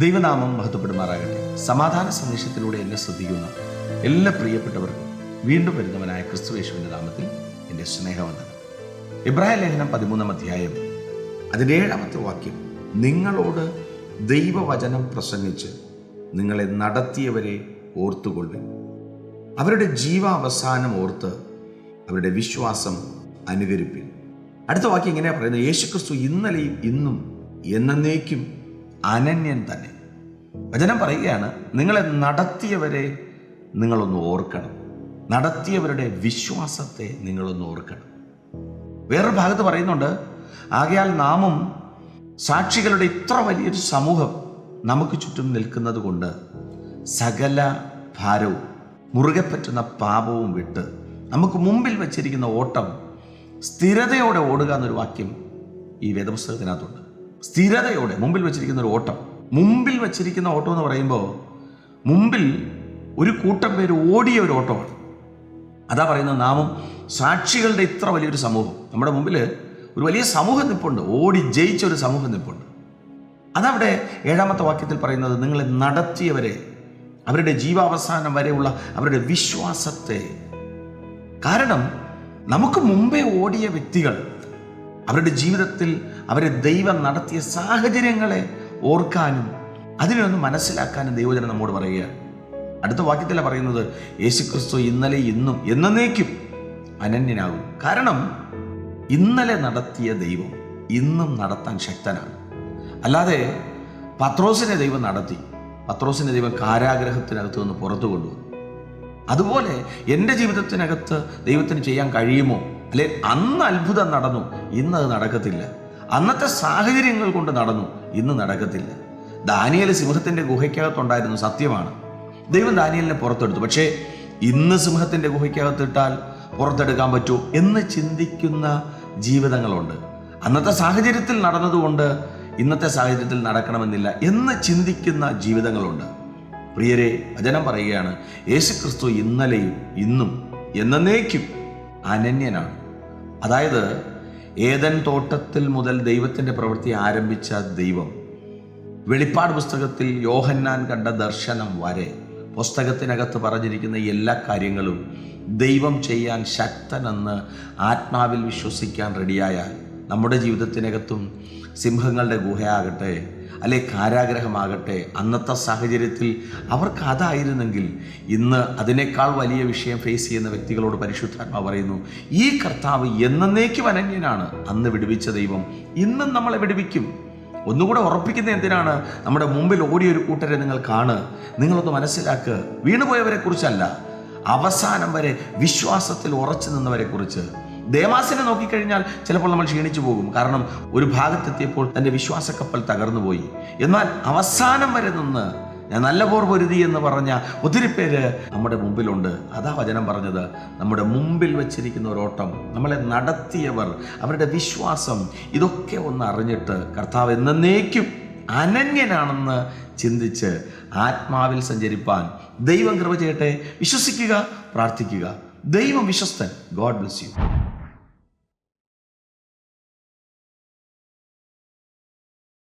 ദൈവനാമം മഹത്വപ്പെടുമാറാകട്ടെ. സമാധാന സന്ദേശത്തിലൂടെ എന്നെ ശ്രദ്ധിക്കുന്ന എല്ലാ പ്രിയപ്പെട്ടവർക്കും വീണ്ടും വരുന്നവനായ ക്രിസ്തുവേശുവിന്റെ നാമത്തിൽ എന്റെ സ്നേഹവന്ദനം. ഇബ്രാഹിം ലേഖനം പതിമൂന്നാം അധ്യായം അതിന്റെ ഏഴാമത്തെ വാക്യം നിങ്ങളോട് ദൈവവചനം പ്രസംഗിച്ച് നിങ്ങളെ നടത്തിയവരെ ഓർത്തുകൊള്ളു അവരുടെ ജീവാവസാനം ഓർത്ത് അവരുടെ വിശ്വാസം അനുകരിപ്പിൻ. അടുത്ത വാക്യം എങ്ങനെയാണ് പറയുന്നത്? യേശുക്രിസ്തു ഇന്നലെയും ഇന്നും എന്നേക്കും അനന്യൻ തന്നെ. വചനം പറയുകയാണ് നിങ്ങളെ നടത്തിയവരെ നിങ്ങളൊന്ന് ഓർക്കണം. നടത്തിയവരുടെ വിശ്വാസത്തെ നിങ്ങളൊന്ന് ഓർക്കണം. വേറൊരു ഭാഗത്ത് പറയുന്നുണ്ട് ആകയാൽ നാമും സാക്ഷികളുടെ ഇത്ര വലിയൊരു സമൂഹം നമുക്ക് ചുറ്റും നിൽക്കുന്നത് കൊണ്ട് സകല ഭാരവും മുറുകെ പറ്റുന്ന പാപവും വിട്ട് നമുക്ക് മുമ്പിൽ വച്ചിരിക്കുന്ന ഓട്ടം സ്ഥിരതയോടെ ഓടുക എന്നൊരു വാക്യം ഈ വേദപുസ്തകത്തിനകത്തുണ്ട്. സ്ഥിരതയോടെ മുമ്പിൽ വെച്ചിരിക്കുന്ന ഒരു ഓട്ടം. മുമ്പിൽ വെച്ചിരിക്കുന്ന ഓട്ടം എന്ന് പറയുമ്പോൾ മുമ്പിൽ ഒരു കൂട്ടം പേര് ഓടിയ ഒരു ഓട്ടമാണ്. അതാ പറയുന്നത് നാമും സാക്ഷികളുടെ ഇത്ര വലിയൊരു സമൂഹം. നമ്മുടെ മുമ്പിൽ ഒരു വലിയ സമൂഹം നിപ്പുണ്ട്. ഓടി ജയിച്ച ഒരു സമൂഹം നിപ്പുണ്ട്. അതവിടെ ഏഴാമത്തെ വാക്യത്തിൽ പറയുന്നത് നിങ്ങളെ നടത്തിയവരെ അവരുടെ ജീവാവസാനം വരെയുള്ള അവരുടെ വിശ്വാസത്തെ. കാരണം നമുക്ക് മുമ്പേ ഓടിയ വ്യക്തികൾ അവരുടെ ജീവിതത്തിൽ അവരെ ദൈവം നടത്തിയ സാഹചര്യങ്ങളെ ഓർക്കാനും അതിനൊന്ന് മനസ്സിലാക്കാനും ദൈവജനം നമ്മോട് പറയുകയാണ് അടുത്ത വാക്യത്തിലാണ് പറയുന്നത് യേശുക്രിസ്തു ഇന്നലെ ഇന്നും എന്നേക്കും അനന്യനാകും. കാരണം ഇന്നലെ നടത്തിയ ദൈവം ഇന്നും നടത്താൻ ശക്തനാണ്. അല്ലാതെ പത്രോസിനെ ദൈവം നടത്തി പത്രോസിനെ ദൈവം കാരാഗ്രഹത്തിനകത്ത് നിന്ന് പുറത്തു കൊണ്ടുവന്നു. അതുപോലെ എന്റെ ജീവിതത്തിനകത്ത് ദൈവത്തിന് ചെയ്യാൻ കഴിയുമോ? അല്ലെ അന്ന് അത്ഭുതം നടന്നു ഇന്ന് അത് നടക്കത്തില്ല. അന്നത്തെ സാഹചര്യങ്ങൾ കൊണ്ട് നടന്നു. ഇന്ന് നടക്കത്തില്ല. ദാനിയൽ സിംഹത്തിന്റെ ഗുഹയ്ക്കകത്തുണ്ടായിരുന്നു സത്യമാണ്. ദൈവം ദാനിയലിനെ പുറത്തെടുത്തു. പക്ഷേ ഇന്ന് സിംഹത്തിന്റെ ഗുഹയ്ക്കകത്തിട്ടാൽ പുറത്തെടുക്കാൻ പറ്റുമോ എന്ന് ചിന്തിക്കുന്ന ജീവിതങ്ങളുണ്ട്. അന്നത്തെ സാഹചര്യത്തിൽ നടന്നതുകൊണ്ട് ഇന്നത്തെ സാഹചര്യത്തിൽ നടക്കണമെന്നില്ല എന്ന് ചിന്തിക്കുന്ന ജീവിതങ്ങളുണ്ട്. പ്രിയരെ വചനം പറയുകയാണ് യേശു ക്രിസ്തു ഇന്നലെയും ഇന്നും എന്നേക്കും അനന്യനാണ്. അതായത് ഏതൻ തോട്ടത്തിൽ മുതൽ ദൈവത്തിന്റെ പ്രവൃത്തി ആരംഭിച്ച ദൈവം. വെളിപ്പാട് പുസ്തകത്തിൽ യോഹന്നാൻ കണ്ട ദർശനം വരെ പുസ്തകത്തിനകത്ത് പറഞ്ഞിരിക്കുന്ന എല്ലാ കാര്യങ്ങളും ദൈവം ചെയ്യാൻ ശക്തനെന്ന് ആത്മാവിൽ വിശ്വസിക്കാൻ റെഡിയായാൽ നമ്മുടെ ജീവിതത്തിനകത്തും സിംഹങ്ങളുടെ ഗുഹയാകട്ടെ അല്ലെ കാരാഗ്രഹമാകട്ടെ അന്നത്തെ സാഹചര്യത്തിൽ അവർക്ക് അതായിരുന്നെങ്കിൽ ഇന്ന് അതിനേക്കാൾ വലിയ വിഷയം ഫേസ് ചെയ്യുന്ന വ്യക്തികളോട് പരിശുദ്ധാത്മാ പറയുന്നു ഈ കർത്താവ് എന്നേക്കും അനന്യനാണ്. അന്ന് വിടുവിച്ച ദൈവം ഇന്നും നമ്മളെ വിടുവിക്കും. ഒന്നുകൂടെ ഉറപ്പിക്കുന്ന എന്തിനാണ്? നമ്മുടെ മുമ്പിൽ ഓടിയൊരു കൂട്ടരെ നിങ്ങൾ കാണ് നിങ്ങളൊന്ന് മനസ്സിലാക്കുക. വീണുപോയവരെ കുറിച്ചല്ല അവസാനം വരെ വിശ്വാസത്തിൽ ഉറച്ചു നിന്നവരെ കുറിച്ച് ദേമാസിനെ നോക്കിക്കഴിഞ്ഞാൽ ചിലപ്പോൾ നമ്മൾ ക്ഷീണിച്ചു പോകും. കാരണം ഒരു ഭാഗത്തെത്തിയപ്പോൾ തന്റെ വിശ്വാസക്കപ്പൽ തകർന്നുപോയി. എന്നാൽ അവസാനം വരെ നിന്ന് ഞാൻ നല്ല പോർ പൊരുതി എന്ന് പറഞ്ഞ ഒത്തിരി പേര് നമ്മുടെ മുമ്പിലുണ്ട്. അതാ വചനം പറഞ്ഞത്. നമ്മുടെ മുമ്പിൽ വച്ചിരിക്കുന്ന ഒരു ഓട്ടം നമ്മളെ നടത്തിയവർ അവരുടെ വിശ്വാസം ഇതൊക്കെ ഒന്ന് അറിഞ്ഞിട്ട് കർത്താവ് എന്നേക്കും അനന്യനാണെന്ന് ചിന്തിച്ച് ആത്മാവിൽ സഞ്ചരിപ്പാൻ ദൈവം കൃപ ചെയ്യട്ടെ. വിശ്വസിക്കുക പ്രാർത്ഥിക്കുക. ദൈവം വിശ്വസ്തൻ. God bless you.